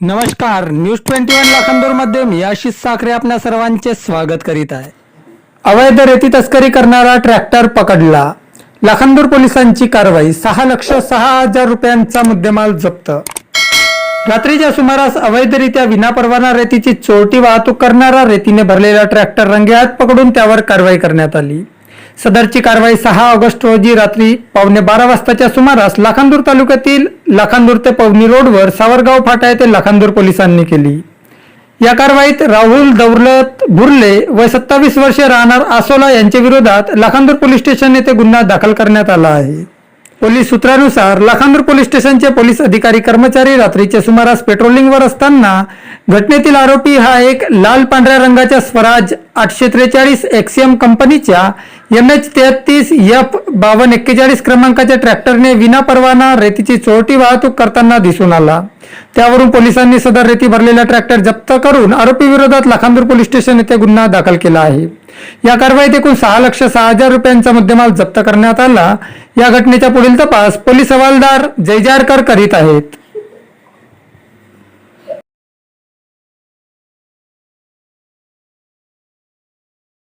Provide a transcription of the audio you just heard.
नमस्कार news twenty one लाखांदूरमध्ये मी आशिष साखरे आपल्या सर्वांचे स्वागत करीत आहे. अवैध रेती तस्करी करणारा ट्रॅक्टर पकडला. लाखांदूर पोलिसांची कारवाई सहा लक्ष सहा हजार रुपयांचा मुद्देमाल जप्त. रात्रीच्या सुमारास अवैधरित्या विनापरवाना रेतीची चोरटी वाहतूक करणारा रेतीने भरलेला ट्रॅक्टर रंगेहात पकडून त्यावर कारवाई करण्यात आली. सदरची कारवाई सहा ऑगस्ट रोजी रात्री पावणे बारा वाजताच्या सुमारास लाखांदूर तालुक्यातील लाखांदूर ते पवनी रोडवर सावरगाव फाटा येथे लाखांदूर पोलिसांनी केली. या कारवाईत राहुल दौलत बुर्ले व सत्तावीस वर्षे राहणार आसोला यांच्या विरोधात लाखांदूर पोलीस स्टेशन येथे गुन्हा दाखल करण्यात आला आहे. पोलीस सूत्रानुसार लाखांदूर पोलीस स्टेशनचे पोलीस अधिकारी कर्मचारी रात्रीच्या सुमारास पेट्रोलिंगवर असताना घटनेतील आरोपी हा एक लाल पांढऱ्या रंगाच्या स्वराज आठशे त्रेचाळीस एक्सियम कंपनीच्या एम एच तेहतीस एफ बावन्न एक्केचाळीस क्रमांकाच्या ट्रॅक्टरने विनापरवाना रेतीची चोरटी वाहतूक करताना दिसून आला. त्यावरून पोलिसांनी सदर रेती भरलेला ट्रॅक्टर जप्त करून आरोपी विरोधात लाखांदूर पोलीस स्टेशन येथे गुन्हा दाखल केला आहे. या कारवाईत एकूण सहा लक्ष सहा हजार रुपयांचा मुद्देमाल जप्त करण्यात आला. या घटनेचा पुढील तपास पोलीस हवालदार जयजारकर करीत आहेत.